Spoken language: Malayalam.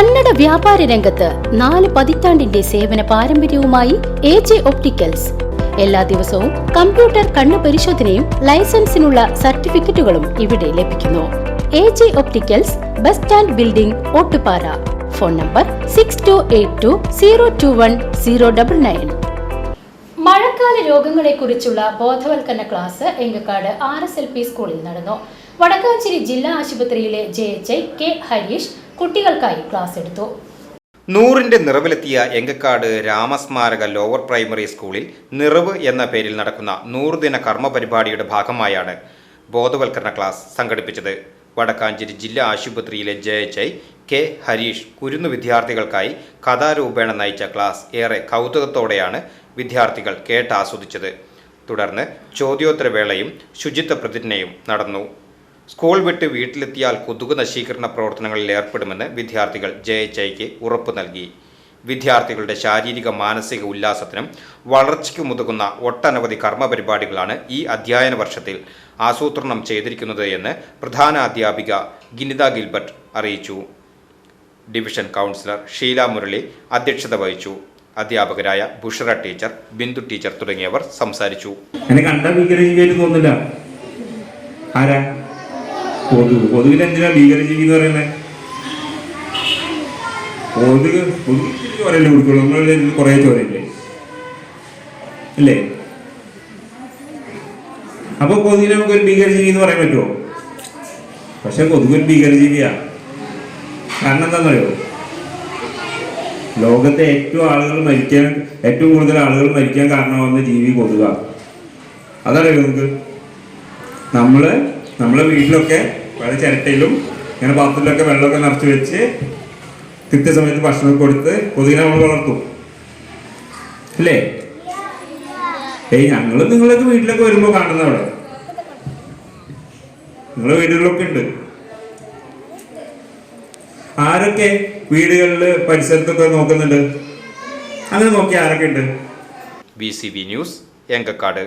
കന്നഡ വ്യാപാര രംഗത്ത് നാല് പതിറ്റാണ്ടിന്റെ സേവന പാരമ്പര്യവുമായി എ ജെ ഒപ്റ്റിക്കൽസ്. എല്ലാ ദിവസവും കമ്പ്യൂട്ടർ കണ്ണു പരിശോധനയും ലൈസൻസിനുള്ള സർട്ടിഫിക്കറ്റുകളും ഇവിടെ ലഭിക്കുന്നു. A J opticals bus stand building Ottupara. Phone number six two eight two zero two one zero double nine മഴക്കാല രോഗങ്ങളെക്കുറിച്ചുള്ള ബോധവൽക്കരണ class Engakkad R S L P സ്കൂളിൽ നടന്നു. വടക്കാഞ്ചേരി ജില്ലാ ആശുപത്രിയിലെ J H I K Harish കുട്ടികൾക്കായി ക്ലാസ് എടുത്തു. നൂറിന്റെ നിറവിലെത്തിയ എങ്കക്കാട് രാമസ്മാരക ലോവർ പ്രൈമറി സ്കൂളിൽ നിറവ് എന്ന പേരിൽ നടക്കുന്ന നൂറുദിന കർമ്മ പരിപാടിയുടെ ഭാഗമായാണ് ബോധവൽക്കരണ ക്ലാസ് സംഘടിപ്പിച്ചത്. വടക്കാഞ്ചേരി ജില്ലാ ആശുപത്രിയിലെ J H I K Harish കുരുന്നു വിദ്യാർത്ഥികൾക്കായി കഥാരൂപേണ നയിച്ച ക്ലാസ് ഏറെ കൗതുകത്തോടെയാണ് വിദ്യാർത്ഥികൾ കേട്ടാസ്വദിച്ചത് തുടർന്ന് ചോദ്യോത്തരവേളയും ശുചിത്വ പ്രതിജ്ഞയും നടന്നു. സ്കൂൾ വിട്ട് വീട്ടിലെത്തിയാൽ കൊതുക് നശീകരണ പ്രവർത്തനങ്ങളിൽ ഏർപ്പെടുമെന്ന് വിദ്യാർത്ഥികൾ ജെ എച്ച് ഐക്ക് ഉറപ്പ് നൽകി. വിദ്യാർത്ഥികളുടെ ശാരീരിക മാനസിക ഉല്ലാസത്തിനും വളർച്ചയ്ക്കും ഉതകുന്ന ഒട്ടനവധി കർമ്മ പരിപാടികളാണ് ഈ അധ്യയന വർഷത്തിൽ ആസൂത്രണം ചെയ്തിരിക്കുന്നത് എന്ന് പ്രധാന അധ്യാപിക ഗിനിത ഗിൽബർട്ട് അറിയിച്ചു. ഡിവിഷൻ കൗൺസിലർ ഷീല മുരളി അധ്യക്ഷത വഹിച്ചു. അധ്യാപകരായ ബുഷറ ടീച്ചർ ബിന്ദു ടീച്ചർ തുടങ്ങിയവർ സംസാരിച്ചു. തോന്നില്ല. ആരാ? കൊതുക് കൊതുകിന് എന്തിനാ ഭീകരജീവി എന്ന് പറയുന്നത് കൊതുക് കൊതുക് ചോരല്ലേ കൊടുക്കുള്ളൂ. നമ്മളുടെ കുറെ ചോരയില്ലേ അല്ലേ അപ്പൊ കൊതുകിനെ നമുക്ക് ഒരു ഭീകരജീവി എന്ന് പറയാൻ പറ്റുമോ? പക്ഷെ കൊതുക് ഒരു ഭീകരജീവിയാ. കാരണം എന്താണെന്നറിയോ? ലോകത്തെ ഏറ്റവും ആളുകൾ മരിക്കാൻ ഏറ്റവും കൂടുതൽ ആളുകൾ മരിക്കാൻ കാരണമാകുന്ന ജീവി കൊതുക. അതറിയോ നമുക്ക് നമ്മൾ നമ്മളെ വീട്ടിലൊക്കെ പല ചിരട്ടയിലും ഇങ്ങനെ പാത്രത്തിലൊക്കെ വെള്ളമൊക്കെ നിറച്ച് വെച്ച് കൃത്യസമയത്ത് ഭക്ഷണം കൊടുത്ത് കൊതുകിനെ നമ്മൾ വളർത്തും. അല്ലേ ഏയ് ഞങ്ങൾ നിങ്ങളൊക്കെ വീട്ടിലൊക്കെ വരുമ്പോൾ കാണുന്ന അവിടെ. നിങ്ങളെ വീടുകളിലൊക്കെ ഉണ്ട്. ആരൊക്കെ വീടുകളിൽ പരിസരത്തൊക്കെ നോക്കുന്നുണ്ട്? അങ്ങനെ നോക്കി ആരൊക്കെ ഉണ്ട്? B C B news Engakkad.